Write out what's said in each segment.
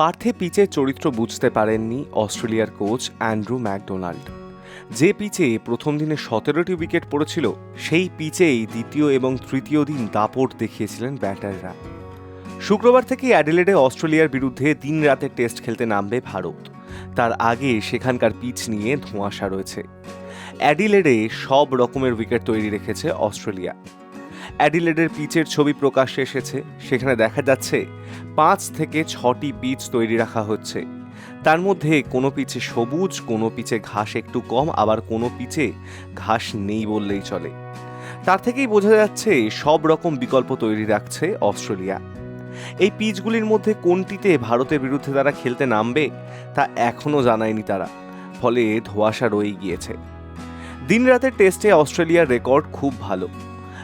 পার্থে পিচের চরিত্র বুঝতে পারেননি অস্ট্রেলিয়ার কোচ অ্যান্ড্রু ম্যাকডোনাল্ড। যে পিচে প্রথম দিনে সতেরোটি উইকেট পড়েছিল, সেই পিচেই দ্বিতীয় এবং তৃতীয় দিন দাপট দেখিয়েছিলেন ব্যাটাররা। শুক্রবার থেকে অ্যাডিলেডে অস্ট্রেলিয়ার বিরুদ্ধে দিন রাতে টেস্ট খেলতে নামবে ভারত। তার আগে সেখানকার পিচ নিয়ে ধোঁয়াশা রয়েছে। অ্যাডিলেডে সব রকমের উইকেট তৈরি রেখেছে অস্ট্রেলিয়া। অ্যাডিলেডের পিচের ছবি প্রকাশ্যে এসেছে। সেখানে দেখা যাচ্ছে পাঁচ থেকে ছটি পিচ তৈরি রাখা হচ্ছে। তার মধ্যে কোনো পিচে সবুজ, কোনো পিচে ঘাস একটু কম, আবার কোনো পিচে ঘাস নেই বললেই চলে। তার থেকেই বোঝা যাচ্ছে সব রকম বিকল্প তৈরি রাখছে অস্ট্রেলিয়া। এই পিচগুলির মধ্যে কোনটিতে ভারতের বিরুদ্ধে তারা খেলতে নামবে তা এখনও জানায়নি তারা, ফলে ধোঁয়াশা রয়ে গিয়েছে। দিন রাতের টেস্টে অস্ট্রেলিয়ার রেকর্ড খুব ভালো।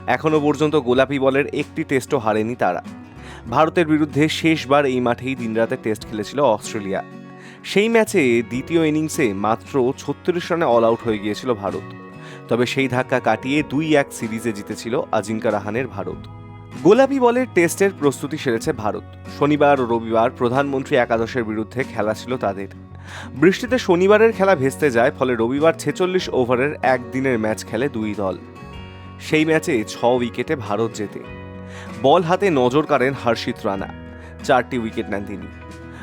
এখনও পর্যন্ত গোলাপি বলের একটি টেস্টও হারেনি তারা। ভারতের বিরুদ্ধে শেষবার এই মাঠেই দিনরাতে টেস্ট খেলেছিল অস্ট্রেলিয়া। সেই ম্যাচে দ্বিতীয় ইনিংসে মাত্র ছত্রিশ রানে অল আউট হয়ে গিয়েছিল ভারত। তবে সেই ধাক্কা কাটিয়ে দুই এক সিরিজে জিতেছিল আজিঙ্কা রাহানের ভারত। গোলাপি বলের টেস্টের প্রস্তুতি সেরেছে ভারত। শনিবার ও রবিবার প্রধানমন্ত্রী একাদশের বিরুদ্ধে খেলা ছিল তাদের। বৃষ্টিতে শনিবারের খেলা ভেস্তে যায়, ফলে রবিবার ছেচল্লিশ ওভারের একদিনের ম্যাচ খেলে দুই দল। সেই ম্যাচে ছ উইকেটে ভারত জেতে। বল হাতে নজর কাড়েন হর্ষিত রানা। চারটি উইকেট নেন তিনি।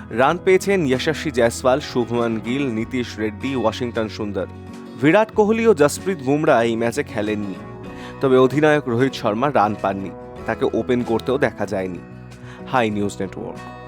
রান পেয়েছেন যশস্বী জয়সওয়াল, শুভমান গিল, নীতিশ রেড্ডি, ওয়াশিংটন সুন্দর। বিরাট কোহলি ও জসপ্রীত বুমরা এই ম্যাচে খেলেননি। তবে অধিনায়ক রোহিত শর্মা রান পাননি। তাকে ওপেন করতেও দেখা যায়নি। Hi news network.